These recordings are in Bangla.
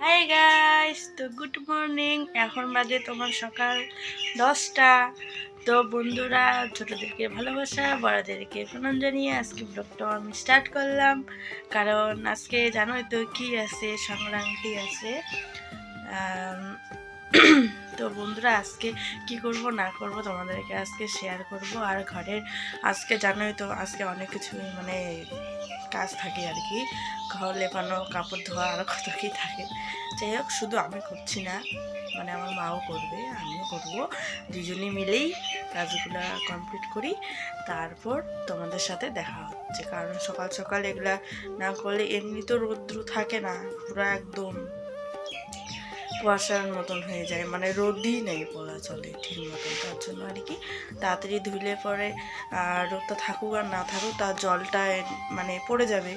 হাই গাইস তো গুড মর্নিং এখন বাজে তোমার সকাল দশটা। তো বন্ধুরা, ছোটোদেরকে ভালোবাসা, বড়দেরকে প্রণাম জানিয়ে আজকে ব্লগটা আমি স্টার্ট করলাম। কারণ আজকে জানোই তো কী আছে, সংক্রান্তি আছে। তো বন্ধুরা, আজকে কি করব, না করব তোমাদেরকে আজকে শেয়ার করব। আর ঘরের আজকে জানোই তো, আজকে অনেক কিছু মানে কাজ থাকে আর কি। ঘর লেপানো, কাপড় ধোয়া আরও কত কি থাকে। যাই হোক, শুধু আমি করছি না মানে আমার মাও করবে, আমিও করব। দুজনে মিলেই কাজগুলো কমপ্লিট করি। তারপর তোমাদের সাথে দেখা হচ্ছে। কারণ সকাল সকাল এগুলা না করলে এমনি তো রৌদ্র থাকে না, পুরো একদম। কুয়াশার মতন হয়ে যায় মানে রোদই নেই বলা চলে ঠিক মতন। তার জন্য আর কি তাড়াতাড়ি ধুলে পরে রোদটা থাকুক আর না থাকুক, তার জলটা মানে পড়ে যাবে,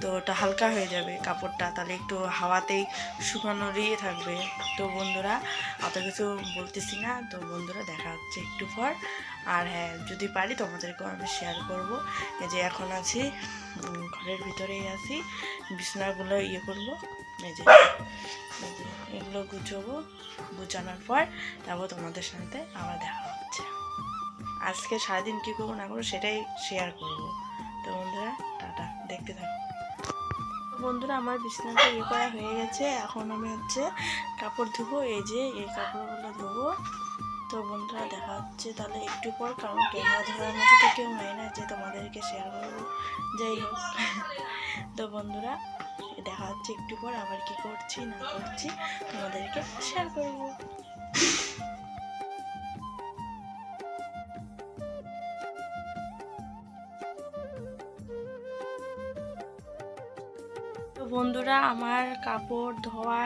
তো ওটা হালকা হয়ে যাবে কাপড়টা, তাহলে একটু হাওয়াতেই শুকানো দিয়ে থাকবে। তো বন্ধুরা, অত কিছু বলতেছি না, তো বন্ধুরা দেখা হচ্ছে একটু পর। আর হ্যাঁ যদি পারি তোমাদেরকেও আমি শেয়ার করব। যে এখন আছি ঘরের ভিতরেই আছি, বিছনাগুলো ইয়ে করব। এই যে এগুলো গুছবো গুছানোর পর তারপর তোমাদের সাথে আবার দেখা হচ্ছে। আজকে সারাদিন কী করব না করব সেটাই শেয়ার করব। তো বন্ধুরা, টাটা, দেখতে থাকো। বন্ধুরা, আমার বিছানাটা ইয়ে করা হয়ে গেছে। এখন আমি হচ্ছে কাপড় ধুবো, এই যে এই কাপড়গুলো ধুবো। তো বন্ধুরা, দেখা হচ্ছে তাহলে একটু পর, কারণ ক্যামেরা ধরার মতো তো কেউ নেয় না, যে তোমাদেরকে শেয়ার করব। যাই হোক, তো বন্ধুরা, দেখা হচ্ছে একটু পর, আবার কি করছি, না করছি, তোমাদেরকে শেয়ার করব। বন্ধুরা, আমার কাপড় ধোয়া,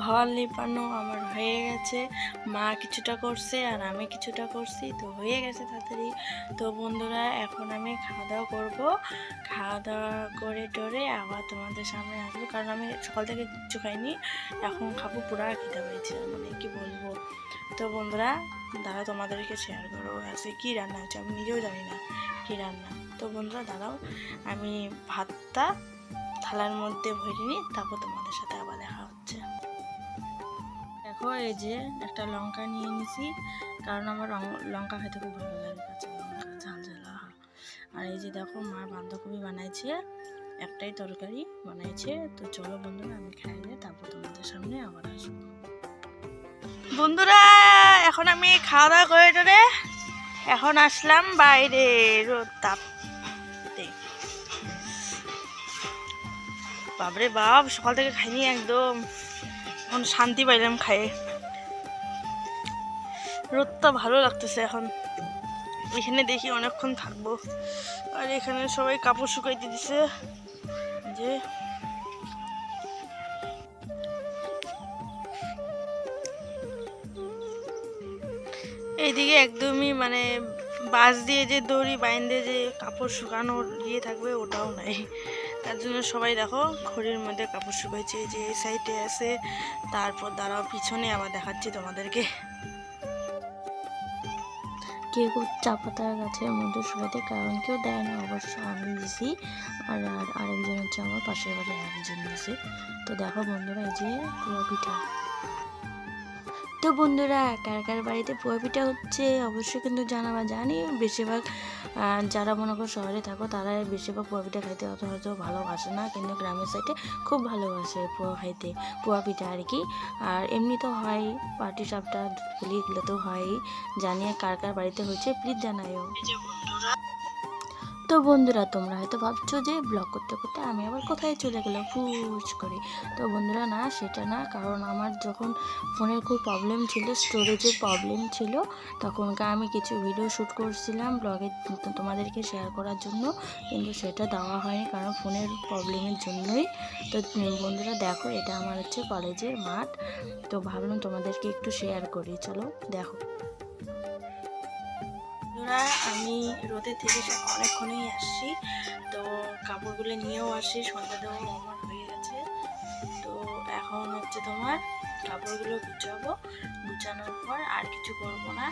ঘর লিপানো আমার হয়ে গেছে। মা কিছুটা করছে আর আমি কিছুটা করছি, তো হয়ে গেছে তাড়াতাড়ি। তো বন্ধুরা, এখন আমি খাওয়া দাওয়া করব। খাওয়া দাওয়া করে টরে আবার তোমাদের সামনে আসব, কারণ আমি সকাল থেকে কিচ্ছু খাইনি। এখন খাব পুরা খেতে পেরেছি মানে কি বলব। তো বন্ধুরা দাদা তোমাদেরকে শেয়ার করব আজকে কী রান্না হচ্ছে আমি নিজেও জানি না কী রান্না। তো বন্ধুরা, দাঁড়াও, আমি ভাতটা থালার মধ্যে ভরে নিই তারপর তোমাদের সাথে আবার দেখা হচ্ছে। দেখো, এই যে একটা লঙ্কা নিয়ে নিছি, কারণ আমার লঙ্কা খেতে খুব ভালো লাগে ঝাল ঝাল। আর এই যে দেখো, মা বাঁধাকপি বানাইছে, একটাই তরকারি বানাইছে। তো চলো বন্ধুরা, আমি খাইলে তারপর তোমাদের সামনে আবার আসব। বন্ধুরা, এখন আমি খাওয়া দাওয়া করে টোরে এখন আসলাম বাইরে রোদ তাপ বাপরে বাপ, সকাল থেকে খাইনি একদম। এখন শান্তি পাইলাম খাইয়ে। রোদটা ভালো লাগতেছে এখন। এখানে দেখি অনেকক্ষণ থাকব। আর এখানে সবাই কাপড় শুকাইতে দিছে। যে। এইদিকে একদমই মানে বাঁশ দিয়ে যে দড়ি বাইন্দে যে কাপড় শুকানোর ইয়ে থাকবে, ওটাও নাই। তার জন্য সবাই দেখো ঘড়ির মধ্যে কাপড় শুকাইছে যে এই সাইডে আছে। তারপর দাঁড়াও, পিছনে আবার দেখাচ্ছি তোমাদেরকে। কেউ চা পাতার গাছের মধ্যে শুকাতে কারণ কেউ দেয় না, অবশ্য আমি দিছি। আর আর আরেকজন হচ্ছে আমার পাশের বাড়ির আরেকজন দিয়েছে তো দেখো বন্ধুরা, এই যে পুরো পিঠা। তো বন্ধুরা, কার কার বাড়িতে পোয়া পিঠা হচ্ছে অবশ্যই কিন্তু জানাবা। জানি বেশিরভাগ যারা মনে করো শহরে থাকো, তারা বেশিরভাগ পোয়া পিঠা খাইতে অত হয়তো ভালোবাসে না, কিন্তু গ্রামের সাইডে খুব ভালোবাসে পোয়া খাইতে পোয়া পিঠা আর কি। আর এমনি তো হয় পাটি সাপটা দুধপুলি এগুলো তো হয়ই জানিয়ে কার কার বাড়িতে হয়েছে প্লিজ জানাইও তো বন্ধুরা, তোমরা হয়তো ভাবছ যে ব্লগ করতে করতে আমি আবার কোথায় চলে গেলাম? ফুস করে তো বন্ধুরা, না, সেটা না, কারণ আমার যখন ফোনের খুব প্রবলেম ছিল স্টোরেজের প্রবলেম ছিল তখনকার আমি কিছু ভিডিও শ্যুট করছিলাম ব্লগে তোমাদেরকে শেয়ার করার জন্য, কিন্তু সেটা দেওয়া হয়নি কারণ ফোনের প্রবলেমের জন্যই। তো বন্ধুরা, দেখো, এটা আমার হচ্ছে কলেজের মাঠ। তো ভাবলাম তোমাদেরকে একটু শেয়ার করি, চলো, দেখো। বন্ধুরা আমি রোদের থেকে অনেকক্ষণই আসছি। তো কাপড়গুলো নিয়েও আসি সন্ধ্যা দেওয়া আমার হয়ে গেছে। তো এখন হচ্ছে তোমার কাপড়গুলো গুছাবো। গুছানোর পর আর কিছু করব না।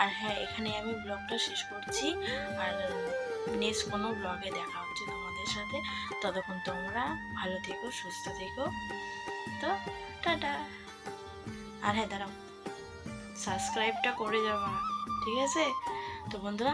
আর হ্যাঁ এখানে আমি ব্লগটা শেষ করছি। আর নেক্সট কোনো ব্লগে দেখা হচ্ছে তোমাদের সাথে। ততক্ষণ তোমরা ভালো থেকো, সুস্থ থেকো। তো টাটা। আর হ্যাঁ দাঁড়াও। সাবস্ক্রাইবটা করে যাবা, ঠিক আছে? তো বন্ধুরা